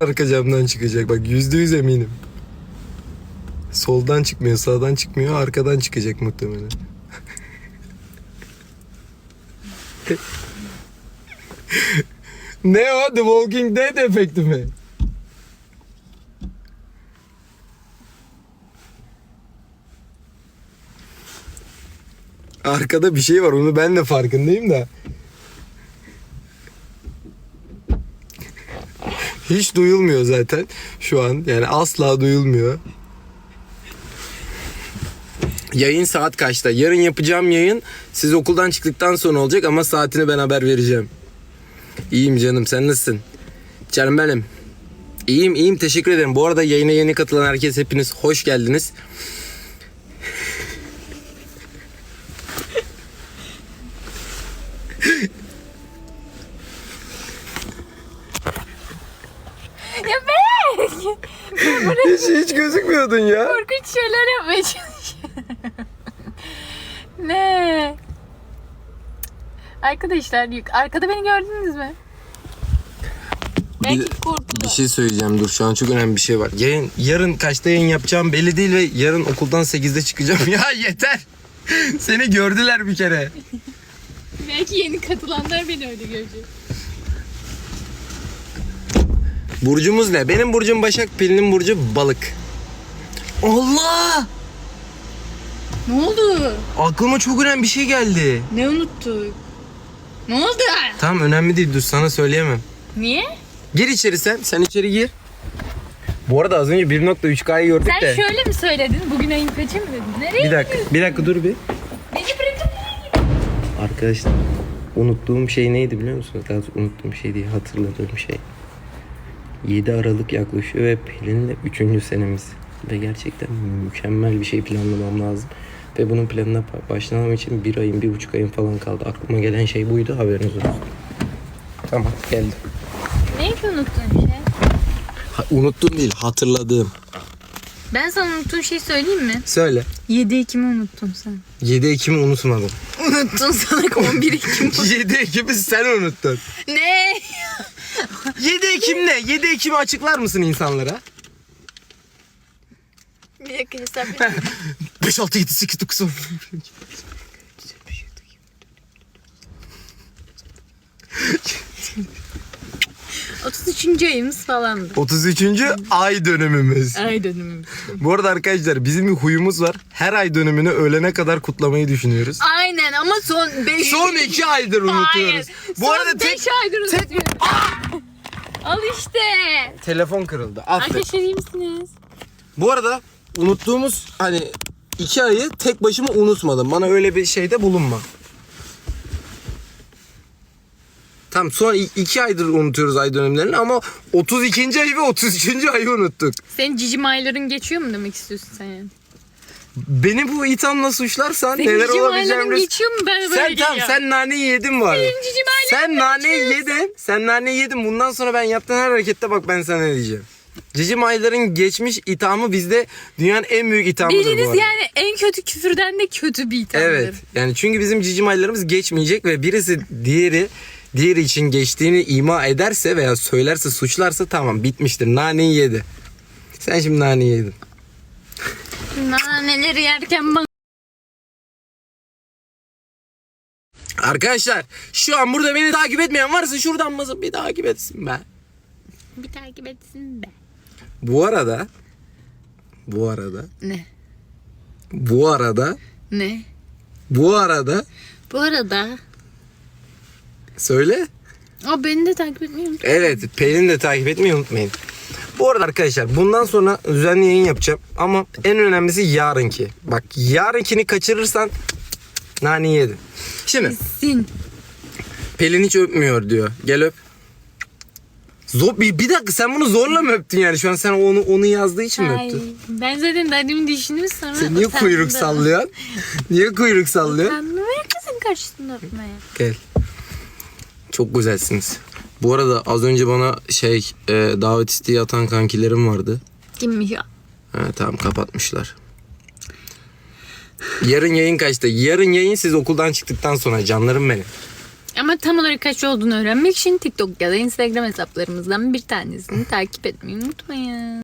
arka camdan çıkacak. Bak yüzde yüz eminim. Soldan çıkmıyor, sağdan çıkmıyor, arkadan çıkacak muhtemelen. ne o? The Walking Dead efekti mi? Arkada bir şey var onu ben de farkındayım da. Hiç duyulmuyor zaten şu an. Yani asla duyulmuyor. Yayın saat kaçta? Yarın yapacağım yayın siz okuldan çıktıktan sonra olacak ama saatini ben haber vereceğim. İyiyim canım sen nasılsın? Canım benim. İyiyim iyiyim teşekkür ederim. Bu arada yayına yeni katılan herkes hepiniz hoş geldiniz. Hiç, hiç gözükmüyordun ya. Korkunç şeyler yapmaya çalışıyorum. ne? Arkadaşlar yük- arkada beni gördünüz mü? Korkulu. Bir şey söyleyeceğim dur şu an çok önemli bir şey var. Yayın, yarın kaçta yayın yapacağım belli değil ve yarın okuldan 8'de çıkacağım. ya yeter. Seni gördüler bir kere. Belki yeni katılanlar beni öyle görecek. Burcumuz ne? Benim burcum Başak, Pelin'in burcu Balık. Allah! Ne oldu? Aklıma çok önemli bir şey geldi. Ne unuttuk? Ne oldu? Tamam önemli değil dur sana söyleyemem. Niye? Gir içeri sen. Sen içeri gir. Bu arada az önce 1.3K'yı gördük Sen de. şöyle mi söyledin? Bugün ayın kaçı mı dedin? Nereye Bir dakika, bir dakika dur bir. Beni bırakın. Arkadaşlar unuttuğum şey neydi biliyor musunuz? Daha doğrusu unuttuğum şey değil hatırladığım şey. 7 Aralık yaklaşıyor ve Pelin'le 3. senemiz. Ve gerçekten mükemmel bir şey planlamam lazım. Ve bunun planına ba- başlamam için bir ayın, bir buçuk ayın falan kaldı. Aklıma gelen şey buydu haberiniz olsun. Tamam geldim. Neydi unuttuğun şey? Ha, unuttum değil hatırladığım. Ben sana unuttuğun şeyi söyleyeyim mi? Söyle. 7 Ekim'i unuttun sen. 7 Ekim'i unutmadım. Unuttun sana 11 Ekim. 7 Ekim'i sen unuttun. ne? 7 Ekim ne? 7 Ekim'i açıklar mısın insanlara? Bir dakika hesap 5, 6, 7, 8, 9, 10. 33. ayımız falandı. 33. ay dönümümüz. Ay dönümümüz. Bu arada arkadaşlar bizim bir huyumuz var. Her ay dönümünü ölene kadar kutlamayı düşünüyoruz. Aynen ama son 5 Son iki aydır unutuyoruz. Bu son arada 5 tek aydır unutuyoruz. Al işte. telefon kırıldı. Aferin. Arkadaşlar iyi misiniz? Bu arada unuttuğumuz hani iki ayı tek başıma unutmadım. Bana öyle bir şeyde bulunma. Tam son i- iki aydır unutuyoruz ay dönümlerini ama 32. ayı ve 33. ayı unuttuk. Senin cicim ayların geçiyor mu demek istiyorsun sen yani? Beni bu ithamla suçlarsan Senin neler cicim geçiyor mu ben böyle Sen tamam geliyor. sen naneyi yedin var. Benim cicim Sen naneyi yedin. Sen naneyi yedin. Bundan sonra ben yaptığın her harekette bak ben sana ne diyeceğim. Cicim ayların geçmiş ithamı bizde dünyanın en büyük ithamıdır bu Biriniz arada. yani en kötü küfürden de kötü bir ithamdır. Evet. Yani çünkü bizim cicim aylarımız geçmeyecek ve birisi diğeri diğeri için geçtiğini ima ederse veya söylerse suçlarsa tamam bitmiştir. Naneyi yedi. Sen şimdi naneyi yedin. Naneleri yerken bana Arkadaşlar şu an burada beni takip etmeyen varsa şuradan basıp bir takip etsin be. bir takip etsin be. Bu arada bu arada Ne? bu arada Ne? bu arada Bu arada söyle. o beni de takip etmeyi unutma. Evet Pelin de takip etmeyi unutmayın. Bu arada arkadaşlar bundan sonra düzenli yayın yapacağım ama en önemlisi yarınki. Bak yarınkini kaçırırsan nane yedin. Şimdi Sin. Pelin hiç öpmüyor diyor. Gel öp. Zor, bir, bir dakika sen bunu zorla mı öptün yani? Şu an sen onu onu yazdığı için mi Ay, öptün? ben zaten dedim düşündüm sonra. Sen niye utandım. kuyruk sallıyorsun? Niye kuyruk sallıyorsun? Utandım kızın karşısında öpmeye. Gel. Çok güzelsiniz. Bu arada az önce bana şey e, davet isteği atan kankilerim vardı. Kimmiş ya? Ha, tamam kapatmışlar. Yarın yayın kaçta? Yarın yayın siz okuldan çıktıktan sonra canlarım benim. Ama tam olarak kaç olduğunu öğrenmek için TikTok ya da Instagram hesaplarımızdan bir tanesini takip etmeyi unutmayın.